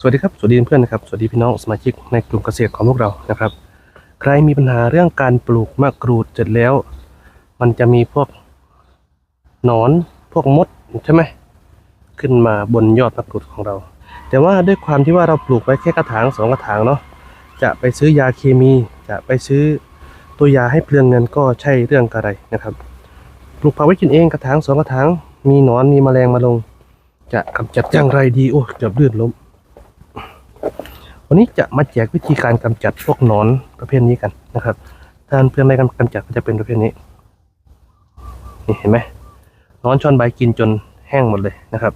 สวัสดีครับ สวัสดีเพื่อนนะครับ สวัสดีพี่น้องสมาชิกในกลุ่มเกษตรของพวกเรานะครับ ใครมีปัญหาเรื่องการปลูกมะกรูดเสร็จแล้ว มันจะมีพวกหนอนพวกมดใช่ไหมขึ้นมาบนยอดมะกรูดของเรา แต่ว่าด้วยความที่ว่าเราปลูกไว้แค่กระถางสองกระถางเนาะจะไปซื้อยาเคมี จะไปซื้อตัวยาให้เปลืองเงินก็ใช่เรื่องกระไรนะครับ ปลูกผักไว้กินเองกระถางสองกระถางมีหนอนมีแมลงมาลง จะกำจัดอย่างไรดีโอ้เกือบลื่นล้ม วันนี้จะมาแจกวิธีการกำจัดพวกหนอนประเภทนี้กันนะครับ ถ้าเพื่อนไม่กำกำจัดก็จะเป็นประเภทนี้ นี่เห็นไหมนอนชอนใบกินจนแห้งหมดเลยนะครับ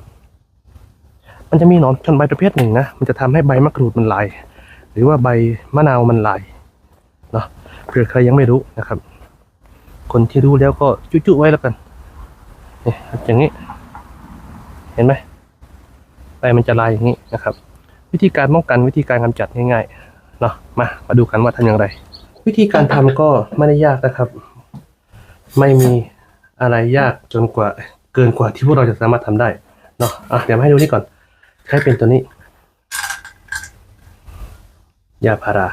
มันจะมีหนอนชอนใบประเภทหนึ่งนะ มันจะทำให้ใบมะกรูดมันลาย หรือว่าใบมะนาวมันลายเนาะเผื่อใครยังไม่รู้นะครับ คนที่รู้แล้วก็จุ๊ๆไว้แล้วกันนี่อย่างนี้ เห็นไหมใบมันจะลายอย่างนี้นะครับ วิธีการป้องกันวิธีการกำจัดง่ายๆเนาะมามาดูกันว่าทำอย่างไร วิธีการทำก็ไม่ได้ยากนะครับ ไม่มีอะไรยากจนกว่าเกินกว่าที่พวกเราจะสามารถทำได้เนาะอะเดี๋ยวมาให้ดูนี่ก่อนใช้เป็นตัวนี้ยาพารา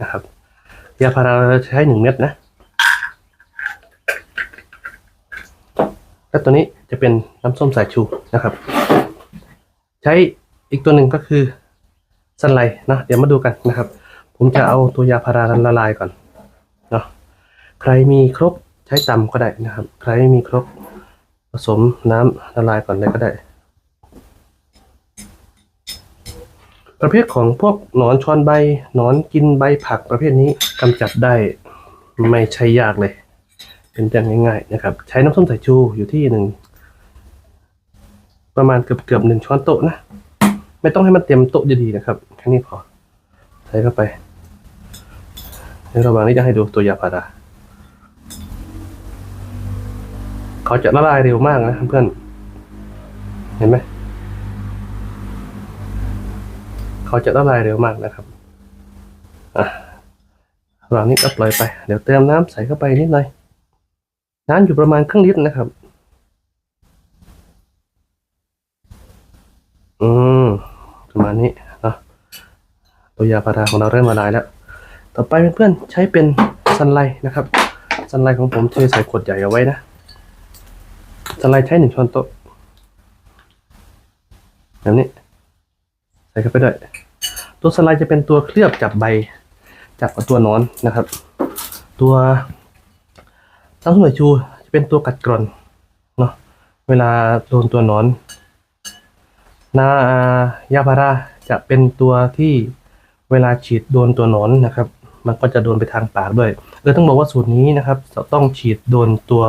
นะครับยาพาราเราใช้หนึ่งเม็ดนะและตัวนี้จะเป็นน้ำส้มสายชูนะครับ ใช้อีกตัวหนึ่งก็คือ สันไลนะเดี๋ยวมาดูกันนะครับ ผมจะเอาตัวยาพาราละลายก่อนเนาะใครมีครกใช้ตำก็ได้นะครับ ใครไม่มีครกผสมน้ำละลายก่อนเลยก็ได้ ประเภทของพวกหนอนชอนใบหนอนกินใบผักประเภทนี้กำจัดได้ไม่ใช่ยากเลย เป็นเรื่องง่ายๆนะครับ ใช้น้ำส้มสายชูอยู่ที่หนึ่งประมาณเกือบเกือบหนึ่งช้อนโต๊ะนะ ไม่ต้องให้มันเต็มโต๊ะดีๆนะครับ แค่นี้พอ ใส่เข้าไป ในระหว่างนี้จะให้ดูตัวยาพาราเขาจะละลายเร็วมากนะเพื่อนเห็นไหมเขาจะละลายเร็วมากนะครับอะระหว่างนี้ก็ปล่อยไป เดี๋ยวเติมน้ำใส่เข้าไปนิดหน่อยน้ำอยู่ประมาณครึ่งลิตรนะครับ อืม ประมาณนี้เนาะตัวยาพาราของเราเริ่มละลายแล้ว ต่อไปเพื่อนๆใช้เป็นซันไลนะครับซันไลของผมเทใส่ขวดใหญ่เอาไว้นะซันไลใช้หนึ่งช้อนโต๊ะแบบนี้ใส่เข้าไปด้วยตัวสไลด์จะเป็นตัวเคลือบจับใบจับกับตัวนอนนะครับ ตัวตั้งสมัยชูจะเป็นตัวกัดกร่อนเนาะเวลาโดนตัวนอน นายาพาราจะเป็นตัวที่เวลาฉีดโดนตัวหนอนนะครับ มันก็จะโดนไปทางปากด้วยเออต้องบอกว่าสูตรนี้นะครับต้องฉีดโดนตัว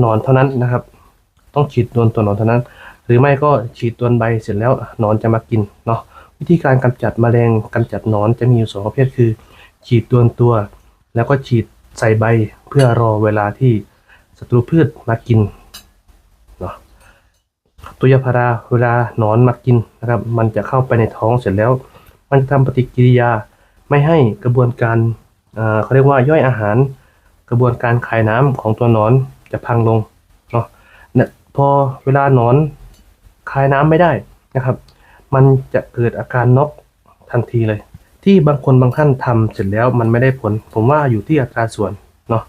หนอนเท่านั้นนะครับ ต้องฉีดโดนตัวหนอนเท่านั้น หรือไม่ก็ฉีดโดนใบเสร็จแล้วหนอนจะมากินเนาะวิธีการกำจัดแมลงกำจัดหนอนจะมีอยู่สองประเภทคือ ฉีดโดนตัว แล้วก็ฉีดใส่ใบเพื่อรอเวลาที่ศัตรูพืชมากิน ตัวยาพาราเวลาหนอนมากินนะครับ มันจะเข้าไปในท้องเสร็จแล้ว มันจะทำปฏิกิริยาไม่ให้กระบวนการเอ่อเขาเรียกว่าย่อยอาหาร กระบวนการคายน้ำของตัวหนอนจะพังลงเนาะพอเวลาหนอนคายน้ำไม่ได้นะครับ มันจะเกิดอาการน็อกทันทีเลย ที่บางคนบางท่านทำเสร็จแล้วมันไม่ได้ผล ผมว่าอยู่ที่อัตราส่วนเนาะ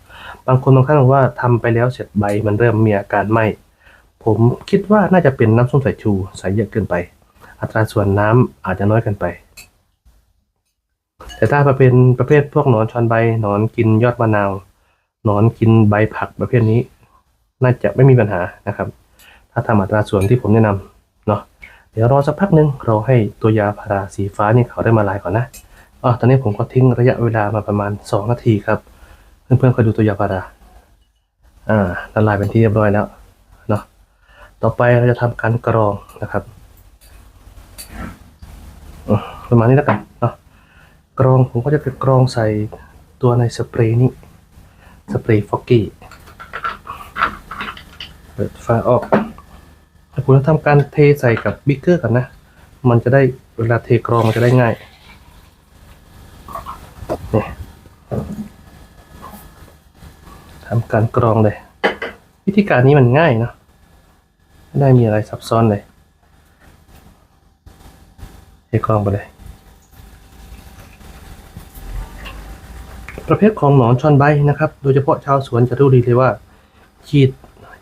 บางคนบางท่านบอกว่าทำไปแล้วเสร็จใบมันเริ่มมีอาการไหม้ ผมคิดว่าน่าจะเป็นน้ำส้มสายชูใส่เยอะเกินไป อัตราส่วนน้ำอาจจะน้อยเกินไป แต่ถ้าเป็นประเภทพวกหนอนชอนใบหนอนกินยอดมะนาวหนอนกินใบผักประเภทนี้ น่าจะไม่มีปัญหานะครับ ถ้าทำอัตราส่วนที่ผมแนะนำเนาะเดี๋ยวรอสักพักหนึ่งเราให้ตัวยาพาราสีฟ้านี่เขาได้มาลายก่อนนะอ๋อตอนนี้ผมก็ทิ้งระยะเวลามาประมาณ 2 นาทีครับ เพื่อนๆคอยดูตัวยาพาราอ่าละลายเป็นที่เรียบร้อยแล้วเนาะ ต่อไปเราจะทำการกรองนะครับประมาณนี้แล้วกันเนาะกรองผมก็จะไปกรองใส่ตัวในสเปรย์นี้สเปรย์ฟอกกี้เปิดฝาออกแล้วผมจะทำการเทใส่กับบิ๊กเกอร์ก่อนนะ มันจะได้เวลาเทกรองมันจะได้ง่ายนี่ทำการกรองเลย วิธีการนี้มันง่ายเนะ ไม่ได้มีอะไรซับซ้อนเลยเทกองไปเลย ประเภทของหนอนชอนใบนะครับ โดยเฉพาะชาวสวนจะรู้ดีเลยว่า ฉีด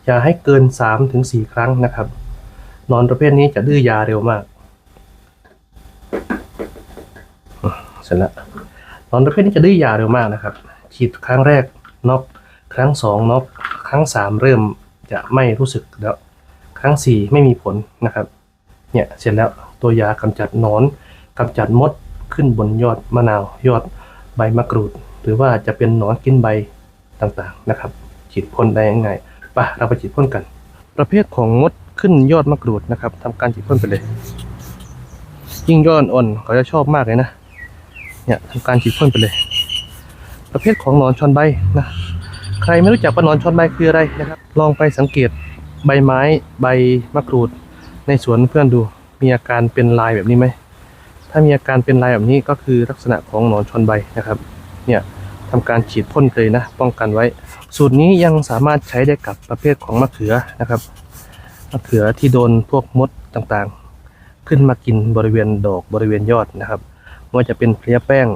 ยาให้เกิน3ถึง4ครั้งนะครับหนอนประเภทนี้จะดื้อยาเร็วมากเสร็จแล้วหนอนประเภทนี้จะดื้อยาเร็วมากนะครับ ฉีดครั้งแรกน็อกครั้งสองน็อกครั้งสามเริ่มจะไม่รู้สึกแล้ว ครั้งสี่ไม่มีผลนะครับ เนี่ยเสร็จแล้วตัวยากำจัดนอนกำจัดมดขึ้นบนยอดมะนาวยอดใบมะกรูด หรือว่าจะเป็นหนอนกินใบต่างๆนะครับฉีดพ่นได้ยังไงปะเราไปฉีดพ่นกัน ประเภทของมดขึ้นยอดมะกรูดนะครับทำการฉีดพ่นไปเลย ยิ่งยอดอ่อนเขาจะชอบมากเลยนะเนี่ยทำการฉีดพ่นไปเลย ประเภทของหนอนชอนใบนะใครไม่รู้จักว่าหนอนชอนใบคืออะไรนะครับ ลองไปสังเกต ใบไม้ใบมะกรูดในสวนเพื่อนดูมีอาการเป็นลายแบบนี้ไหม ถ้ามีอาการเป็นลายแบบนี้ก็คือลักษณะของหนอนชอนใบนะครับ เนี่ยทำการฉีดพ่นเลยนะ ป้องกันไว้ สูตรนี้ยังสามารถใช้ได้กับประเภทของมะเขือนะครับมะเขือที่โดนพวกมดต่างๆ ขึ้นมากินบริเวณดอกบริเวณยอดนะครับไม่ว่าจะเป็นเพลี้ยแป้ง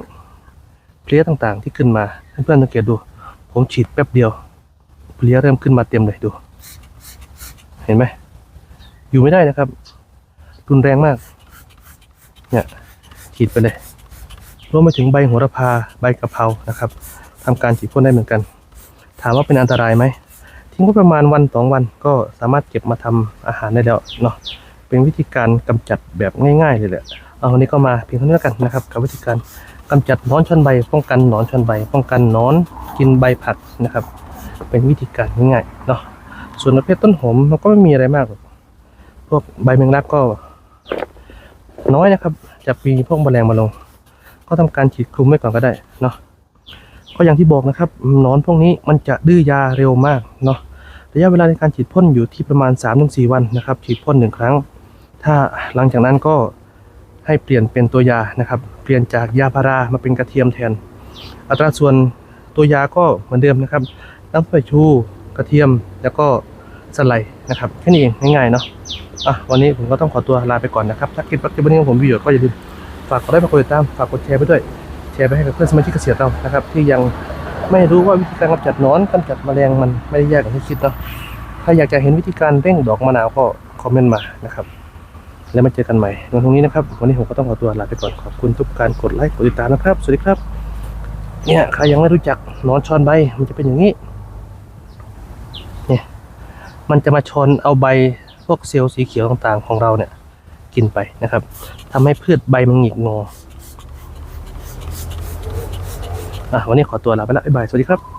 เพลี้ยต่างๆ ที่ขึ้นมาเพื่อนๆสังเกตดู ผมฉีดแป๊บเดียวเพลี้ยเริ่มขึ้นมาเต็มเลยดู เห็นไหมอยู่ไม่ได้นะครับรุนแรงมาก เนี่ยฉีดไปเลยรวมไปถึงใบโหระพาใบกะเพรานะครับทำการฉีดพ่นได้เหมือนกัน ถามว่าเป็นอันตรายไหมทิ้งไว้ประมาณวันสองวันก็สามารถเก็บมาทำอาหารได้แล้วเนาะเป็นวิธีการกำจัดแบบง่าย ๆ เลยแหละเอาวันนี้ก็มาเพียงเท่านี้แล้วกันนะครับ กับวิธีการกำจัดนอนชนใบ ป้องกันนอนชนใบ ป้องกันนอนกินใบผักนะครับ เป็นวิธีการง่ายๆเนาะ ส่วนประเภทต้นหอมมันก็ไม่มีอะไรมาก พวกใบแมงลักก็ น้อยนะครับ จะมีพวกแมลงมาลง ก็ทำการฉีดคลุมไว้ก่อนก็ได้เนาะก็อย่างที่บอกนะครับนอนพวกนี้มันจะดื้อยาเร็วมากเนาะระยะเวลาในการฉีดพ่นอยู่ที่ประมาณ 3-4 วันนะครับฉีดพ่นหนึ่งครั้ง ถ้าหลังจากนั้นก็ให้เปลี่ยนเป็นตัวยานะครับ เปลี่ยนจากยาพารามาเป็นกระเทียมแทน อัตราส่วนตัวยาก็เหมือนเดิมนะครับน้ำส้มชู กระเทียมแล้วก็ สไลด์นะครับแค่นี้เองง่ายๆเนาะอะวันนี้ผมก็ต้องขอตัวลาไปก่อนนะครับถ้าคิดว่าคลิปนี้ของผมมีประโยชน์ก็อย่าลืมฝากกดไลค์ฝากกดติดตามฝากกดแชร์ไปด้วยแชร์ไปให้กับเพื่อนสมาชิกเกษตรเรานะครับ ที่ยังไม่รู้ว่าวิธีการกำจัดนอนกำจัดแมลงมันไม่ได้ยากอย่างที่คิดเนาะถ้าอยากจะเห็นวิธีการเร่งดอกมะนาวก็คอมเมนต์มานะครับแล้วมาเจอกันใหม่ในตรงนี้นะครับวันนี้ผมก็ต้องขอตัวลาไปก่อนขอบคุณทุกการกดไลค์กดติดตามนะครับ สวัสดีครับเนี่ยใครยังไม่รู้จักนอนชอนใบมันจะเป็นอย่างนี้ มันจะมาชนเอาใบพวกเซลล์สีเขียวต่างๆ ของเราเนี่ยกินไปนะครับทำให้พืชใบมันหงิกงออะวันนี้ขอตัวลาไปละบ๊ายบาย สวัสดีครับ